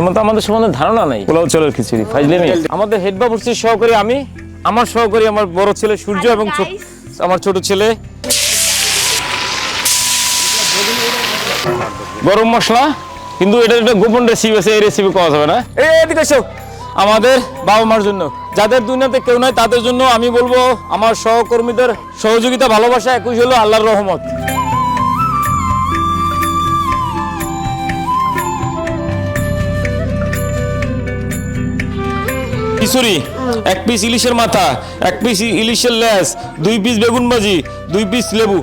তোমার তো আমাদের সম্বন্ধে ধারণা নাই। পোলাও চলের খিচুড়ি ফাইজলেমি আমাদের হেড বাবুর্চির সহকারী আমি আমার সহকারী আমার বড় ছেলে সূর্য এবং আমার ছোট ছেলে। গরম মশলা? কিন্তু এটা একটা গোপন রেসিপি আছে এই রেসিপি পাওয়া যাবে না। এই এদিকে এসো। আমাদের বাবা মার জন্য। যাদের দুনিয়াতে কেউ নাই তাদের জন্য আমি বলব আমার সহকর্মীদের সহযোগিতা ভালোবাসা একই হলো আল্লাহর রহমত। খিচুড়ি এক পিস ইলিশের মাথা, এক পিস ইলিশের লেস দুই পিস বেগুন ভাজি, দুই পিস লেবু।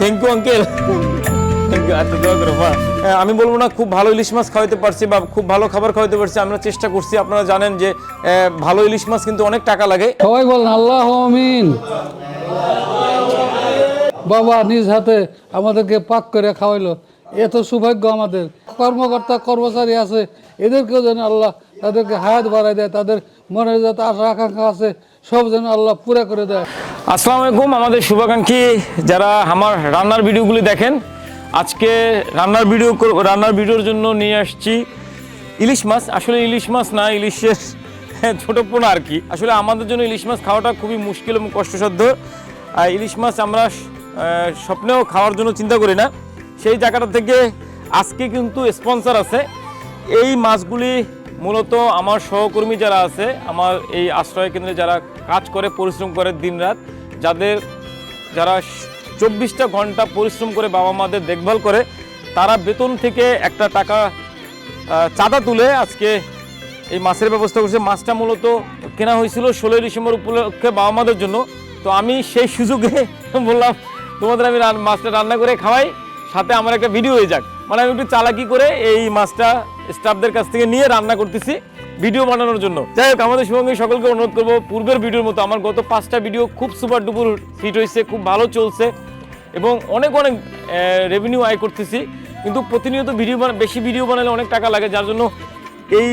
থ্যাংক ইউ আঙ্কেল আমি বলব না, খুব ভালো ইলিশ মাছ খাওয়াতে পারছি বা খুব ভালো খাবার খাওয়াতে পারছি, আমরা চেষ্টা করছি, আপনারা জানেন যে ভালো ইলিশ মাছ কিন্তু অনেক টাকা লাগে। সবাই বলেন, আল্লাহ, আমিন। বাবা নিজ হাতে আমাদেরকে পাক করে খাওয়াইলো। এত সৌভাগ্য আমাদের। কর্মকর্তা, কর্মচারী আছে, এদেরকেও যেন আল্লাহ তাদেরকে হায়াত বাড়ায় দেয়, তাদের মনের যত আশা আকাঙ্ক্ষা আছে, সব যেন আল্লাহ পুরা করে দেয়। আসসালামু আলাইকুম, আমাদের শুভাকাঙ্ক্ষী যারা আমার রান্নার ভিডিওগুলি দেখেন, আজকে রান্নার ভিডিও রান্নার ভিডিওর জন্য নিয়ে আসছি ইলিশ মাছ। আসলে ইলিশ মাছ না, ইলিশের ছোট পোনা আর কি। আসলে আমাদের জন্য ইলিশ মাছ খাওয়াটা খুবই মুশকিল এবং কষ্টসাধ্য। আর ইলিশ মাছ আমরা স্বপ্নেও খাওয়ার জন্য চিন্তা করি না। সেই জায়গাটা থেকে আজকে কিন্তু স্পন্সর আছে। এই মাছগুলি মূলত আমার সহকর্মী যারা আছে, আমার এই আশ্রয় কেন্দ্রে যারা কাজ করে, পরিশ্রম করে দিনরাত, যাদের যারা চব্বিশটা ঘণ্টা পরিশ্রম করে বাবা মাদের দেখভাল করে, তারা বেতন থেকে একটা টাকা চাঁদা তুলে আজকে এই মাছের ব্যবস্থা করছে। মাছটা মূলত কেনা হয়েছিল ষোলোই ডিসেম্বর উপলক্ষে বাবা মাদের জন্য। তো আমি সেই সুযোগে বললাম, তোমাদের আমি মাছটা রান্না করে খাওয়াই, সাথে আমার একটা ভিডিও হয়ে যাক। মানে আমি একটু চালাকি করে এই মাছটা স্টাফদের কাছ থেকে নিয়ে রান্না করতেছি ভিডিও বানানোর জন্য। যাই হোক, আমাদের সঙ্গে সকলকে অনুরোধ করব, পূর্বের ভিডিওর মতো আমার গত পাঁচটা ভিডিও খুব সুপার ডুপুর হিট হয়েছে, খুব ভালো চলছে এবং অনেক অনেক রেভিনিউ আয় করতেছি। কিন্তু প্রতিনিয়ত ভিডিও বেশি ভিডিও বানালে অনেক টাকা লাগে, যার জন্য এই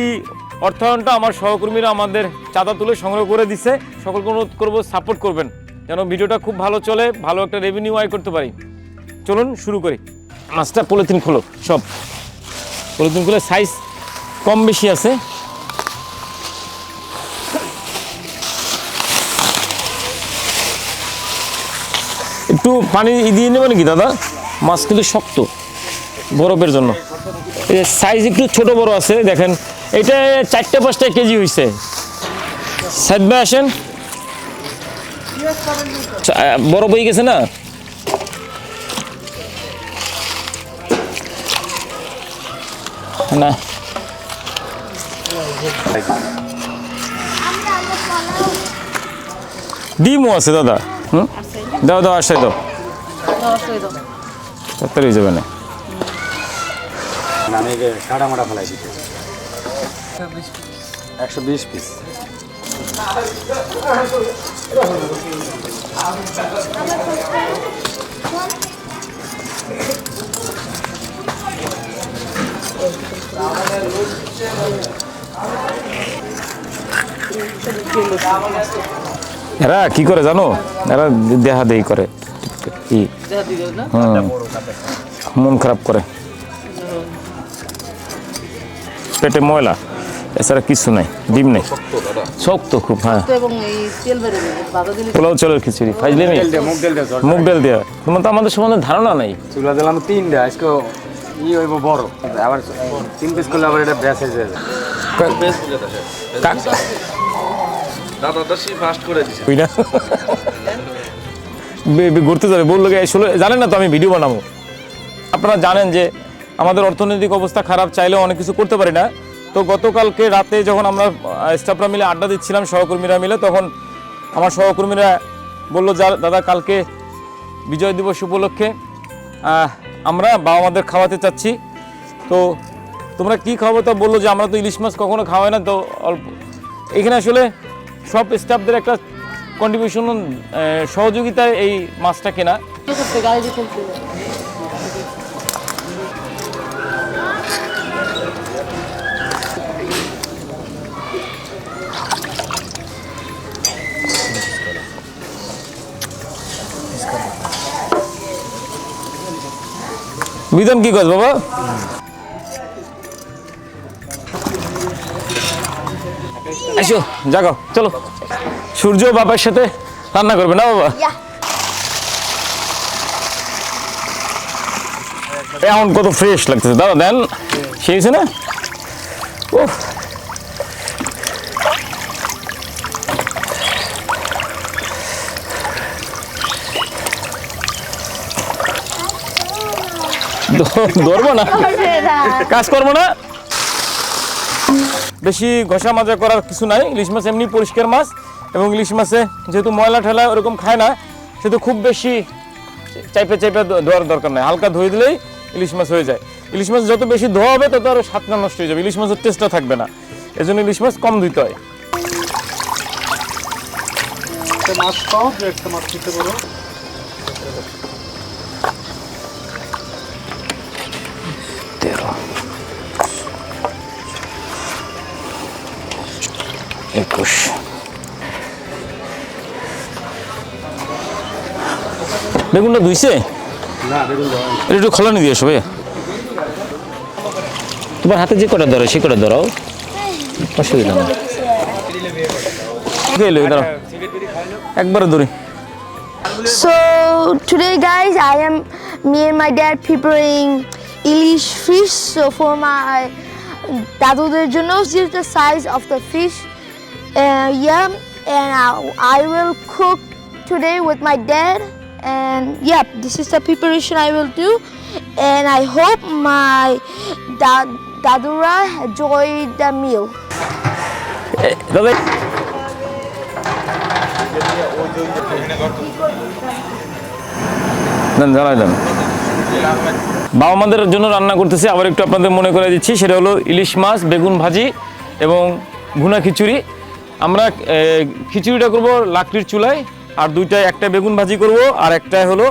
অর্থায়নটা আমার সহকর্মীরা আমাদের চাঁদা তুলে সংগ্রহ করে দিছে। সকলকে অনুরোধ করব সাপোর্ট করবেন, যেন ভিডিওটা খুব ভালো চলে, ভালো একটা রেভিনিউ আয় করতে পারি। চলুন, শুরু করি। মাছটা পলিথিন খোলো, সব। পলিথিন খুলে সাইজ কম বেশি আছে। একটু পানি দিয়ে নেবে নাকি দাদা? মাছ কিন্তু শক্ত, বরফের জন্য। এই সাইজ একটু ছোট বড় আছে, দেখেন। এটা চারটে পাঁচটা কেজি হয়েছে সাইড ভাই আসেন। বরফ হয়ে গেছে না? না। ডিমও আছে, দাদা। হুম? দাও দাও, আসে, দাও। তাড়াতাড়ি যাবে না। একশো বিশ পিস। এরা কি করে জানো? এরা দেহা দেই করে কি মন খারাপ করে। পেটে ময়লা। এছাড়া কিছু নাই। ডিম নেই। শক্ত খুব হ্যাঁ। পোলাও চলের খিচুড়ি। ফাইজলেমি? মুগ ডাল দেওয়া তোমার তো আমাদের সম্বন্ধে ধারণা নাই। চুলা দিলাম তিনটা আজকে ই হইব বড়। আবার তিন পিস করলে আবার এটা ব্যাস হয়ে যাবে। ফাস্ট করে দিছে। না? ঘুরতে যাবে। বলল ষোলো জানেন না তো আমি ভিডিও বানাবো? আপনারা জানেন যে আমাদের অর্থনৈতিক অবস্থা খারাপ চাইলেও অনেক কিছু করতে পারি না। তো গতকালকে রাতে যখন আমরা স্টাফরা মিলে আড্ডা দিচ্ছিলাম সহকর্মীরা মিলে তখন আমার সহকর্মীরা বলল যা দাদা কালকে বিজয় দিবস উপলক্ষে আহ, আমরা বাবা মাদের খাওয়াতে চাচ্ছি। তো তোমরা কি খাওয়াবো তা বলল যে, আমরা তো ইলিশ মাছ কখনো খাওয়াই না, তো অল্প। এখানে আসলে সব স্টাফদের একটা কন্ট্রিবিউশন সহযোগিতায় এই মাছটা কেনা। বিদন কি কর বাবা? এসো জাগো চলো। সূর্য বাবার সাথে রান্না করবে না বাবা? এমন কত ফ্রেশ লাগতেছে। দাদা দেন। খেয়েছে না? ওহ ধরবো না। কাজ করব না। বেশি ঘষা মাজা করার কিছু নাই। ইলিশ মাছ এমনি পরিষ্কার মাছ এবং ইলিশ মাছে যেহেতু ময়লা ঠেলা ওরকম খায় না সেহেতু খুব বেশি চাইপে চাইপে ধো- ধোয়ার দরকার নাই। হালকা ধুয়ে দিলেই ইলিশ মাছ হয়ে যায়। ইলিশ মাছ যত বেশি ধোয়া হবে তত আরও স্বাদটা নষ্ট হয়ে যাবে। ইলিশ মাছের টেস্টটা থাকবে না। এজন্য ইলিশ মাছ কম ধুইতে হয়। মাছ পাও যে একটা মাছ নিতে পারো। বেগুনটা ধুইছে এটা একটু খোলানি দিয়ে ভাইয়া তোমার হাতে যে কটা ধরো সে কটা ধরাও অসুবিধা নেই খেয়ে একবারে ধরি So today, guys, I am me and my dad preparing Ilish fish. So for my jono, this is the size of the fish. Uh, yeah, and I, I will cook today with my dad. And yeah, this is the preparation I will do. And I hope my dad, dadura enjoyed the meal. দেন বাবা মাদের জন্য রান্না করতেছি আবার একটু আপনাদের মনে করে দিচ্ছি। সেটা হলো ইলিশ মাছ বেগুন ভাজি এবং ভুনা খিচুড়ি। আমরা খিচুড়িটা করব লাকড়ির চুলায়। আর দুইটায় একটা বেগুন ভাজি করব আর একটা হলো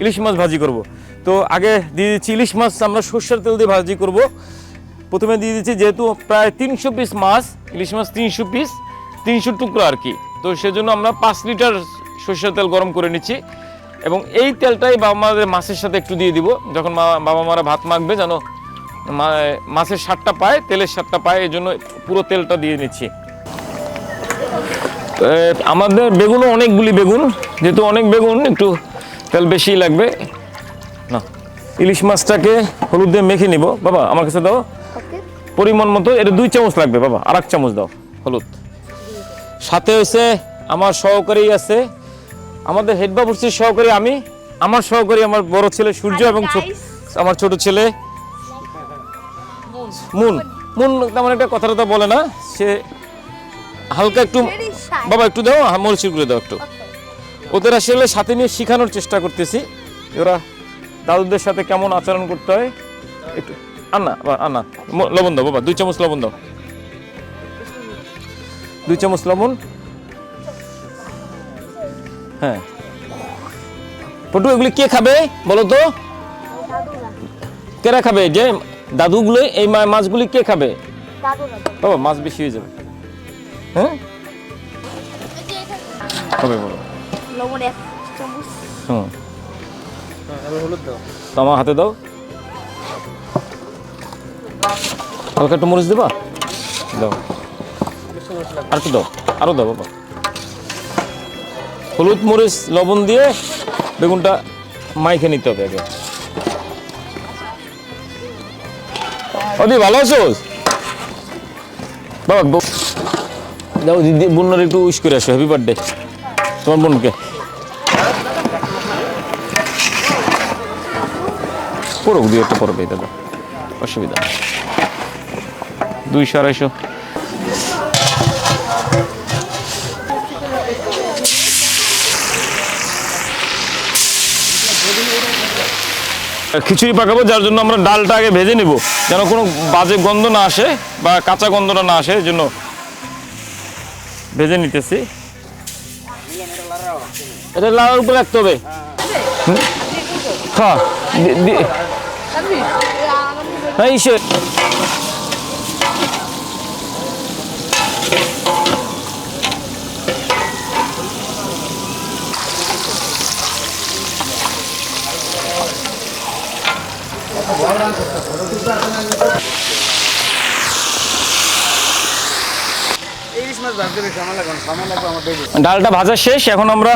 ইলিশ মাছ ভাজি করব। তো আগে দিয়ে দিচ্ছি ইলিশ মাছ, আমরা সর্ষের তেল দিয়ে ভাজি করব। প্রথমে দিয়ে দিচ্ছি যেহেতু প্রায় তিনশো পিস মাছ, ইলিশ মাছ তিনশো পিস তিনশো টুকরো আর কি। তো সেজন্য আমরা পাঁচ লিটার সর্ষের তেল গরম করে নিচ্ছি। এবং এই তেলটাই বাবা মাদের মাছের সাথে একটু দিয়ে দিব, যখন মা বাবা মারা ভাত মাখবে যেন মাছের স্বাদটা পায়, তেলের স্বাদটা পায় এই জন্য পুরো তেলটা দিয়ে নিচ্ছি। আমাদের বেগুনও অনেকগুলি বেগুন যেহেতু অনেক বেগুন একটু তেল বেশি লাগবে। না ইলিশ মাছটাকে হলুদ দিয়ে মেখে নিব। বাবা আমার কাছে দাও। পরিমাণ মতো এটা দুই চামচ লাগবে বাবা আর এক চামচ দাও হলুদ। সাথে হয়েছে আমার সহকারী আছে আমাদের হেড বাবুর্চির সহকারী আমি আমার সহকারী আমার বড় ছেলে সূর্য এবং আমার ছোট ছেলে। মুন মুন তেমন একটা কথা টথা বলে না সে হালকা একটু বাবা একটু দাও হ্যাঁ মরিচুর করে দাও একটু। ওদের আসলে সাথে নিয়ে শেখানোর চেষ্টা করতেছি। ওরা দাদুদের সাথে কেমন আচরণ করতে হয় একটু আন্না ম- লবণ দাও বাবা দুই চামচ লবণ দাও। দুই চামচ লবণ। হ্যাঁ। পটু এগুলি কে খাবে বলো তো? কেরা খাবে? যে দাদুগুলো এই মাছগুলি কে খাবে? বাবা মাছ বেশি হয়ে যাবে। হ্যাঁ? হবে বলো? লবণ এক চামচ। হুম। তো আমার হাতে দাও। হালকা একটু মরিচ দেবা? দাও। আর একটু দাও। আরও দাও বাবা। হলুদ মরিচ লবণ দিয়ে বেগুনটা মাইখে নিতে হবে আগে। অদি ভালো আছো বাবা দাও দিদি বোনের একটু উইশ করে আসো হ্যাপি বার্থডে তোমার বোনকে। পড়ুক দুই একটা পড়বে দাদা অসুবিধা দুইশো, আড়াইশো। খিচুড়ি পাকাবো, যার জন্য আমরা ডালটা আগে ভেজে নেব। যেন কোনো বাজে গন্ধ না আসে বা কাঁচা গন্ধটা না আসে, এই জন্য ভেজে নিতেছি। এটা লাড়ার উপরে রাখতে হবে? হ্যাঁ হ্যাঁ ইসে মাছ ভাজতে বেশি সময় লাগবে না, সময় লাগবে আমার বেশি ডালটা ভাজা শেষ এখন আমরা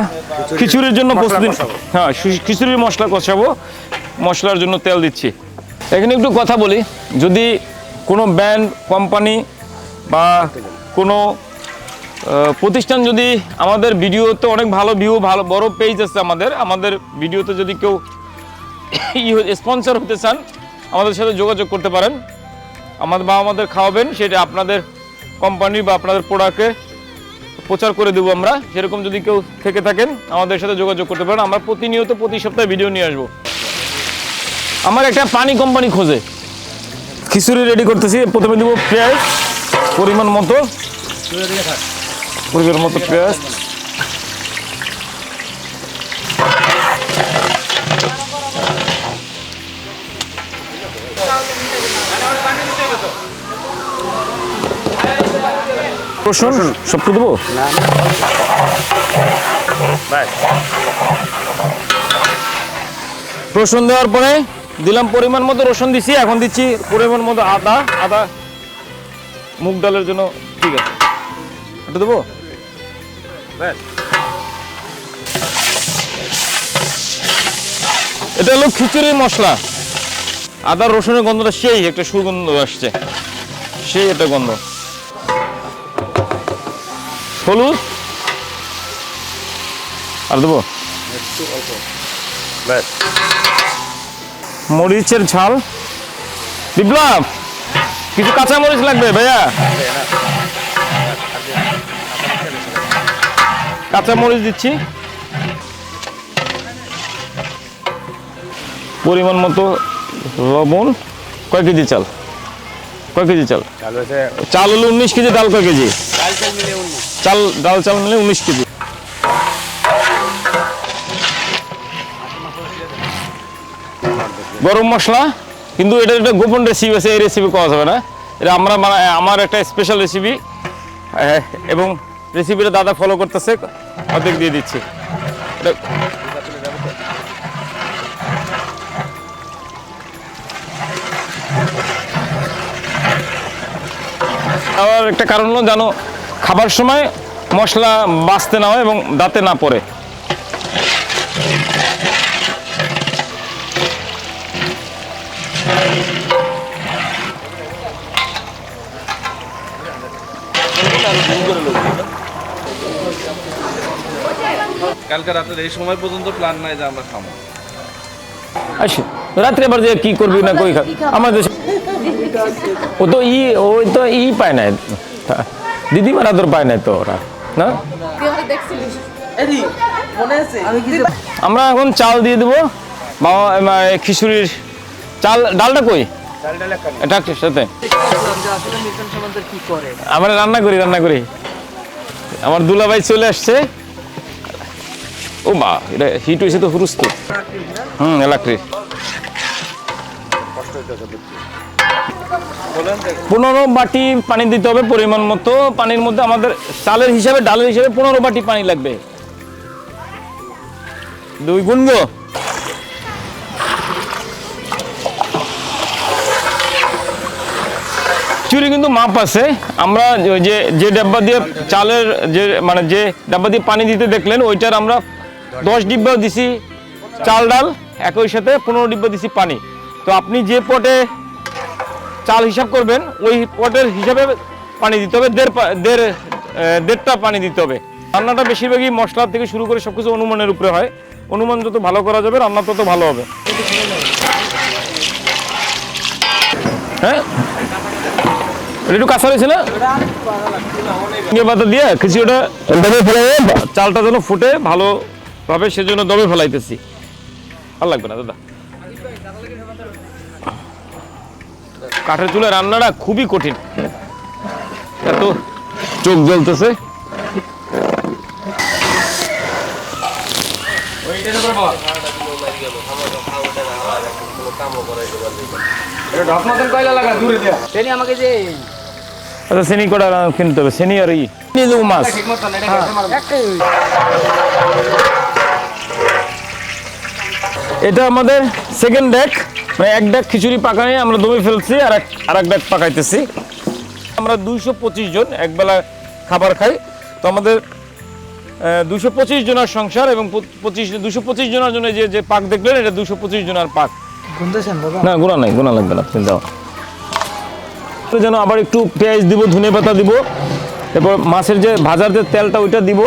খিচুড়ির জন্য প্রস্তুতি হ্যাঁ খিচুড়ির মশলা কষাবো। মশলার জন্য তেল দিচ্ছি। এখানে একটু কথা বলি। যদি কোনো ব্র্যান্ড কোম্পানি বা কোনো প্রতিষ্ঠান যদি আমাদের ভিডিওতে অনেক ভালো ভিউ ভালো বড় পেজ আছে আমাদের আমাদের ভিডিওতে যদি কেউ স্পন্সর হতে চান আমাদের সাথে যোগাযোগ করতে পারেন। আমাদের বা আমাদের খাওয়াবেন সেটা আপনাদের কোম্পানি বা আপনাদের প্রোডাক্টে প্রচার করে দেবো আমরা। সেরকম যদি কেউ থেকে থাকেন, আমাদের সাথে যোগাযোগ করতে পারেন। আমরা প্রতিনিয়ত প্রতি সপ্তাহে ভিডিও নিয়ে আসব। আমার একটা পানি কোম্পানি খোঁজে। খিচুড়ি রেডি করতেছি। প্রথমে দেবো পেঁয়াজ, পরিমাণ মতো। পরিমাণ মতো পেঁয়াজ। রসুন সবটু দেবো? রসুন দেওয়ার পরে দিলাম পরিমাণ মতো রসুন দিছি এখন দিচ্ছি পরিমাণ মতো আদা। আদা মুগ ডালের জন্য ঠিক আছে। এটা দেবো? এটা হলো খিচুড়ির মশলা। আদা রসুনের গন্ধটা সেই একটা সুগন্ধ আসছে। সেই একটা গন্ধ। হলুদ? আর দেবো? মরিচের ঝাল। বিপ্লব কিছু কাঁচা মরিচ লাগবে ভাইয়া? কাঁচা মরিচ দিচ্ছি। পরিমাণ মতো লবণ কয় কেজি চাল? কয় কেজি চাল? চালু হলো উনিশ কেজি ডাল কয় কেজি? চাল, ডাল চাল মিলে উনিশ কেজি। গরম মশলা, কিন্তু এটা একটা গোপন রেসিপি আছে, এই রেসিপি করা যাবে না। এটা আমরা মানে আমার একটা স্পেশাল রেসিপি এবং রেসিপিটা দাদা ফলো করতেছে, অর্ধেক দিয়ে দিচ্ছি। আবার একটা কারণ হলো, জানো খাবার সময় মশলা বাঁচতে না হয় এবং দাঁতে না পড়ে। কালকে রাতের এই সময় পর্যন্ত প্ল্যান নাই যে আমরা খাব আসি রাত্রে আবার যে কি করবি না কই আমাদের ও তো ই ওই তো ই পায় না। দিদি মারা তোর পায় নাই তো ওরা না? আমরা এখন চাল দিয়ে দেবো। খিচুড়ির চাল ডালটা কই? এটা সাথে? আমরা রান্না করি রান্না করি। আমার দুলাভাই চলে আসছে। ও মা এটা হিট হয়েছে তো হুরুস তো হুম ইলেকট্রিক পনেরো বাটি পানি দিতে হবে পরিমাণ মতো। পানির মধ্যে আমাদের চালের হিসাবে, ডালের হিসাবে পনেরো বাটি পানি লাগবে। দুই গুণ গো। চুরি কিন্তু মাপ আছে। আমরা ওই যে যে ডাব্বা দিয়ে চালের যে মানে যে ডাব্বা দিয়ে পানি দিতে দেখলেন, ওইটার আমরা দশ ডিব্বা দিছি চাল, ডাল, একই সাথে পনেরো ডিব্বা দিছি পানি। তো আপনি যে পটে চাল হিসাব করবেন ওই পটের হিসাবে পানি দিতে হবে দেড় দেড় দেড়টা পানি দিতে হবে। রান্নাটা বেশিরভাগই মশলা থেকে শুরু করে সব কিছু অনুমানের উপরে হয়। অনুমান যত ভালো করা যাবে রান্না তত ভালো হবে। হ্যাঁ? একটু কাঁচা রয়েছে না পাতা দিয়ে খিচুড়িটা দমে ফেলে চালটা যেন ফুটে ভালোভাবে সেজন্য দমে ফেলাইতেছি। ভালো লাগবে না দাদা। কাঠের চুলে রান্নাটা খুবই কঠিন। এত চোখ জ্বলতেছে। আচ্ছা কটা কিনতে হবে? চিনি আর ই। মাছ। এটা আমাদের সেকেন্ড ডেক মানে এক ডেক খিচুড়ি পাকানি আমরা দমে ফেলছি আর এক আর এক ডেক পাকাইতেছি। আমরা দুইশো পঁচিশ জন একবেলা খাবার খাই। তো আমাদের দুশো পঁচিশ জনের সংসার এবং পঁচিশ দুশো পঁচিশ জনের জন্য যে যে পাক দেখলেন এটা দুশো পঁচিশ জনের পাক। না গোনা নাই গোনা লাগবে না আপনি দাও তো যেন আবার একটু পেঁয়াজ দিব ধনে পাতা দিব এরপর মাছের যে ভাজার যে তেলটা ওইটা দিব।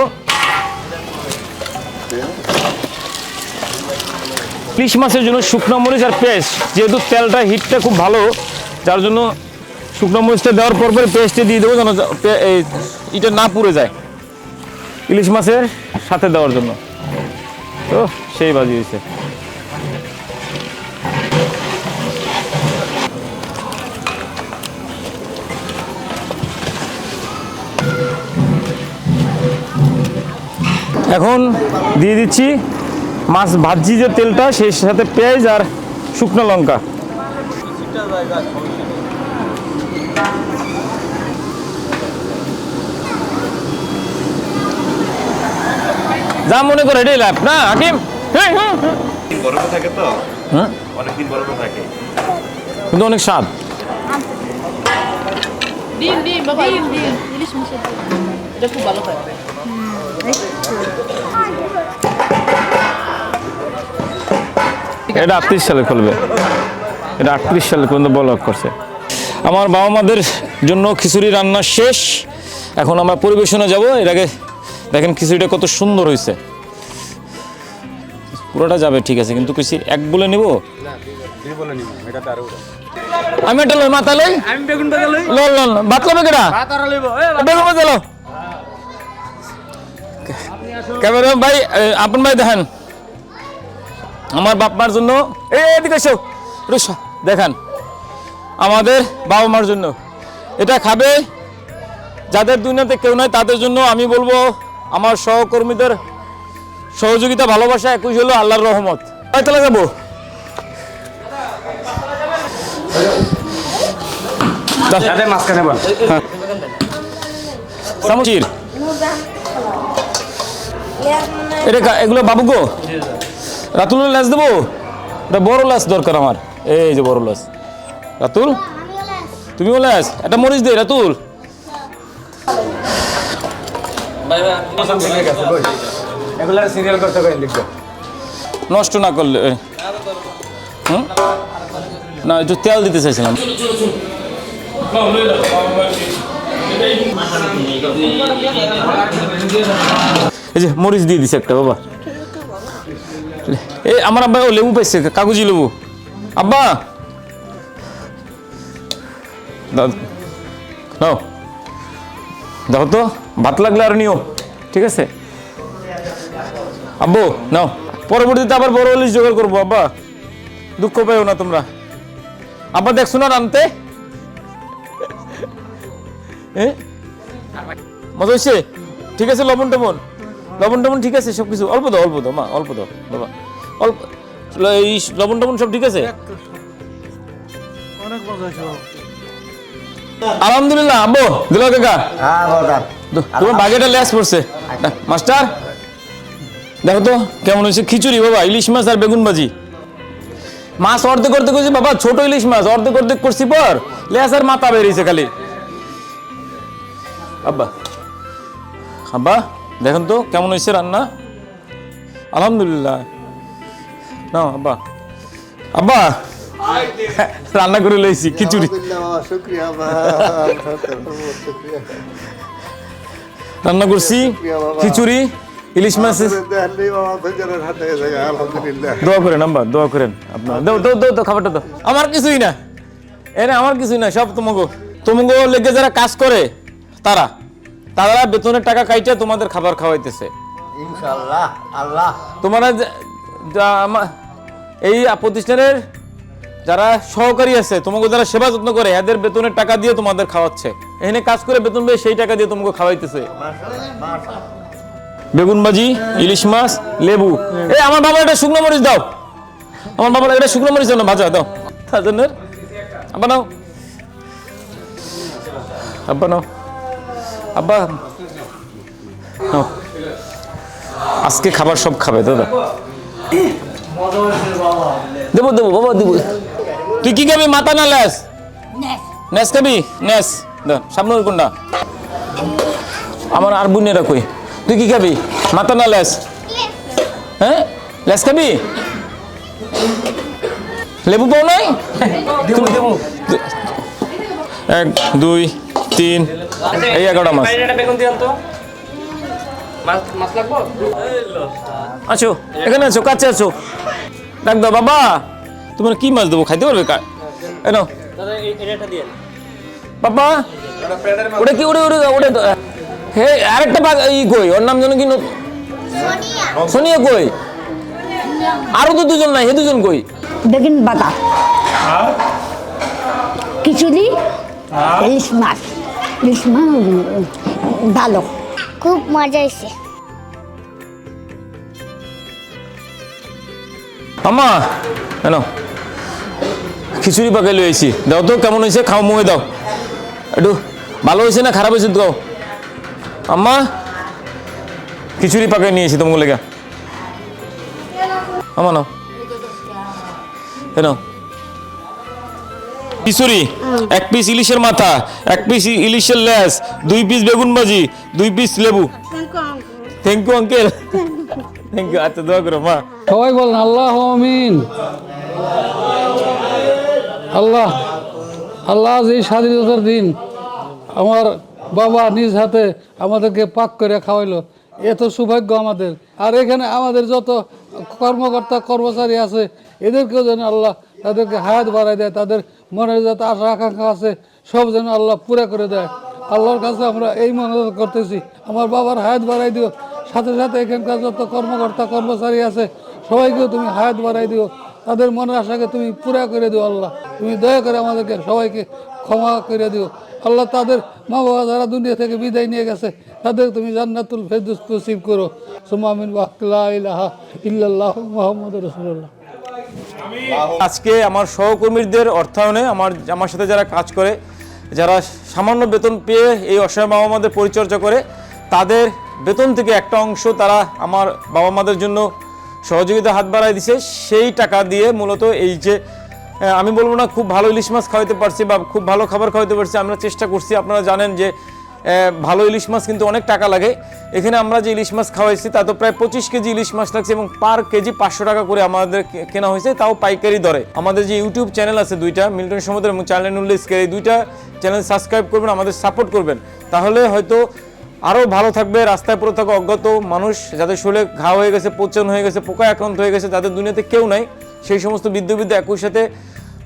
ইলিশ মাছের জন্য শুকনো মরিচ আর পেঁয়াজ যেহেতু তেলটা, হিটটা খুব ভালো, যার জন্য শুকনো মরিচটা দেওয়ার পর পরে পেঁয়াজটা দিয়ে দেবো যেন এটা না পুড়ে যায় ইলিশ মাছের সাথে দেওয়ার জন্য। তো সেই বাজি হয়েছে। এখন দিয়ে দিচ্ছি মাছ ভাজি যে তেলটা সেই সাথে পেঁয়াজ আর শুকনো লঙ্কা। যা মনে করে এটাই লাভ না হাকিম। বরফে থাকে তো? অনেকদিন বরফে থাকে। কিন্তু অনেক স্বাদ। ডিম ডিম বাবা ডিম ডিম। ইলিশ মাছের ডিম। এটা খুব ভালো হয়। এটা আটত্রিশ সালে খুলবে। এটা আটত্রিশ সালে পর্যন্ত বলক করছে। আমার বাবা মাদের জন্য খিচুড়ি রান্না শেষ। এখন আমরা পরিবেশনে যাব। এর আগে দেখেন খিচুড়িটা কত সুন্দর হয়েছে। পুরোটা যাবে ঠিক আছে। কিন্তু কিছু এক বলে নিব? আমি এটা লই মাথা লই। আমি বেগুন বাজা লই। লল লল ভাত লবে কেডা? তারা লইব। বেগুন ভাজা লো ক্যামেরা ভাই আপন ভাই দেখেন। আমার বাপ মার জন্য এদিকে এসো। দেখান। আমাদের বাবা মার জন্য। এটা খাবে। যাদের দুনিয়াতে কেউ নাই তাদের জন্য আমি বলব আমার সহকর্মীদের সহযোগিতা ভালোবাসা একুশ হলো আল্লাহর রহমত। কয়তলা যাব। এটা এগুলো বাবু গো রাতুলের ল্যাস দেবো? এটা বড় ল্যাস দরকার আমার। এই যে বড় ল্যাস রাতুল? তুমিও ল্যাস এটা মরিচ দে রাতুল। নষ্ট না করলে হুম? না একটু তেল দিতে চাইছিলাম। এই যে মরিচ দিয়ে দিছে একটা বাবা। এই আমার আব্বা লেবু পাইছে, কাগজি লেবু। আব্বা! দেখো তো, ভাত লাগলে আর নিও, ঠিক আছে? আব্বু, নাও। পরবর্তীতে আবার বড় ইলিশ জোগাড় করব, আব্বা। দুঃখ পাইও না তোমরা। আব্বা, দেখছ না রানতে? মজা হয়েছে ঠিক আছে, লবণ টবণ। লবণ টবণ ঠিক আছে সব কিছু। অল্প দাও অল্প দাও মা অল্প দাও বাবা। অল্প এই লবণ টবণ সব ঠিক আছে? আলহামদুলিল্লাহ আব্বু দিল কাকা? হ্যাঁ তোমার বাগেটা ল্যাস পড়ছে। মাস্টার? দেখো তো কেমন হয়েছে খিচুড়ি বাবা ইলিশ মাছ আর বেগুন ভাজি। মাছ অর্ধেক অর্ধেক করছি বাবা ছোট ইলিশ মাছ অর্ধেক অর্ধেক করছি পর লেস আর মাথা বেরিয়েছে খালি। আব্বা আব্বা দেখেন তো, কেমন হয়েছে রান্না? আলহামদুলিল্লাহ। না আব্বা। আব্বা, রান্না করে লইছি, খিচুড়ি। রান্না করছি, খিচুড়ি, ইলিশ মাছ দোয়া করেন, আব্বা, দোয়া করেন। আপনার দাও দাও দাও খাবারটা দাও। আমার কিছুই না। এনে আমার কিছুই না, সব তোমাকে তোমাকে লেগে যারা কাজ করে, তারা। তারা বেতনের টাকা কাইটা তোমাদের খাবার খাওয়াইতেছে। ইনশাআল্লাহ আল্লাহ। তোমরা এই প্রতিষ্ঠানের যারা সহকারী আছে তোমাকে যারা সেবা যত্ন করে এদের বেতনের টাকা দিয়ে তোমাদের খাওয়াচ্ছে। এখানে কাজ করে বেতন পেয়ে সেই টাকা দিয়ে তোমাকে খাওয়াইতেছে। বেগুন ভাজি ইলিশ মাছ লেবু। এই আমার বাবা একটা শুকনো মরিচ দাও। আমার বাবার একটা শুকনো মরিচ দাও না ভাজা দাও। সাজনের আব্বা নাও। আব্বা নাও। আব্বা। আজকে খাবার সব খাবে দাদা। দেবো দেবো বাবা দেবো। তুই কি খাবি মাথা না ল্যাস নেস খাবি? নেস। সামনে কোনটা? আমার আর বোনেরা কই তুই কি খাবি? মাথা না লেস হ্যাঁ? লেস খাবি? লেবু পাও নাই? এক দুই তিন। এই এগারোটা মাছ। আছো এখানে আছো কাছে আছো। ডাক দাও বাবা। তোমার কি মাছ দেবো খাইতে পারবে কা এনো বাবা ওটা কি ওটা ওটা ওটা হে আরেকটা বাঘ ই কই? ওর নাম যেন কি ন- সোনিয়া। কই? আরও তো দুজন নাই হে দুজন কই? বেগুন বাটা খিচুড়ি ইলিশ মাছ। উম, ভালো। খুব মজা হয়েছে। আম্মা এনো খিচুড়ি পাকাই লই আইছি দাও তো কেমন হয়েছে খাও মুখে দাও। একটু ভালো হয়েছে না খারাপ হয়েছে দাও আম্মা খিচুড়ি পাকাই নিয়ে এসি তোমাকে লেগে আমা নাও। এনো খিচুড়ি এক পিস ইলিশের মাথা এক পিস ইলিশের লেস দুই পিস বেগুন ভাজি দুই পিস লেবু। Thank you uncle thank you আচ্ছা দোয়া করো মা। সবাই বলেন আল্লাহ আমিন। আল্লাহ আল্লাহ আজ এই স্বাধীনতার দিন আমার বাবা নিজ হাতে আমাদেরকে পাক করে খাওয়াইলো এত সৌভাগ্য আমাদের। আর এখানে আমাদের যত কর্মকর্তা কর্মচারী আছে এদেরকেও যেন আল্লাহ তাদেরকে হায়াত বাড়ায় দেয়, তাদের মনের যত আশা আকাঙ্ক্ষা আছে, সব যেন আল্লাহ পুরা করে দেয়। আল্লাহর কাছে আমরা এই মনে করতেছি। আমার বাবার হায়াত বাড়াই দিও। সাথে সাথে এখানকার যত কর্মকর্তা, কর্মচারী আছে, সবাইকেও তুমি হায়াত বাড়াই দিও। তাদের মনের আশাকে তুমি পুরা করে দিও আল্লাহ। তুমি দয়া করে আমাদেরকে, সবাইকে ক্ষমা করে দিও। আল্লাহ তাদের মা বাবা যারা দুনিয়া থেকে বিদায় নিয়ে গেছে, তাদের তুমি জান্নাতুল ফেরদৌস নসিব করো। সুমামিন ওয়াক্লা ইলাহা ইল্লাল্লাহ মুহাম্মদ রাসূলুল্লাহ। আজকে আমার সহকর্মীদের অর্থায়নে আমার আমার সাথে যারা কাজ করে, যারা সামান্য বেতন পেয়ে এই অসহায় বাবা মাদের পরিচর্যা করে, তাদের বেতন থেকে একটা অংশ তারা আমার বাবা মাদের জন্য সহযোগিতা হাত বাড়ায় দিছে। সেই টাকা দিয়ে মূলত এই যে আমি বলব না খুব ভালো ইলিশ মাছ খাওয়াতে পারছি বা খুব ভালো খাবার খাওয়াতে পারছি, আমরা চেষ্টা করছি। আপনারা জানেন যে ভালো ইলিশ মাছ কিন্তু অনেক টাকা লাগে। এখানে আমরা যে ইলিশ মাছ খাওয়াইছি, তা তো প্রায় পঁচিশ কেজি ইলিশ মাছ লাগছে এবং পার কেজি পাঁচশো টাকা করে আমাদের কেনা হয়েছে, তাও পাইকারি দরে। আমাদের যে ইউটিউব চ্যানেল আছে দুইটা, মিল্টন সমুদ্র এবং চ্যানেল উল্লেখ এই দুইটা চ্যানেল সাবস্ক্রাইব করবেন, আমাদের সাপোর্ট করবেন। তাহলে হয়তো আরও ভালো থাকবে, রাস্তায় পড়ে থাকা অজ্ঞাত মানুষ, যাদের শরীরে ঘা হয়ে গেছে, পচন হয়ে গেছে পোকা আক্রান্ত হয়ে গেছে তাদের দুনিয়াতে কেউ নাই, সেই সমস্ত বিদ্যুবিদ্য একই সাথে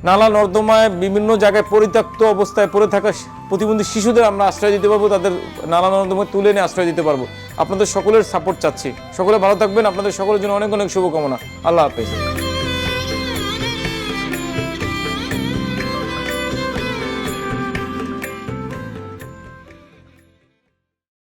নালা নর্দমায় বিভিন্ন জায়গায় পরিত্যক্ত অবস্থায় পড়ে থাকা প্রতিবন্ধী শিশুদের আমরা আশ্রয় দিতে পারব, তাদের নালা নর্দমায় তুলে নিয়ে আশ্রয় দিতে পারব। আপনাদের সকলের সাপোর্ট চাচ্ছি। সকলে ভালো থাকবেন, আপনাদের সকলের জন্য অনেক অনেক শুভকামনা। আল্লাহ হাফেজ।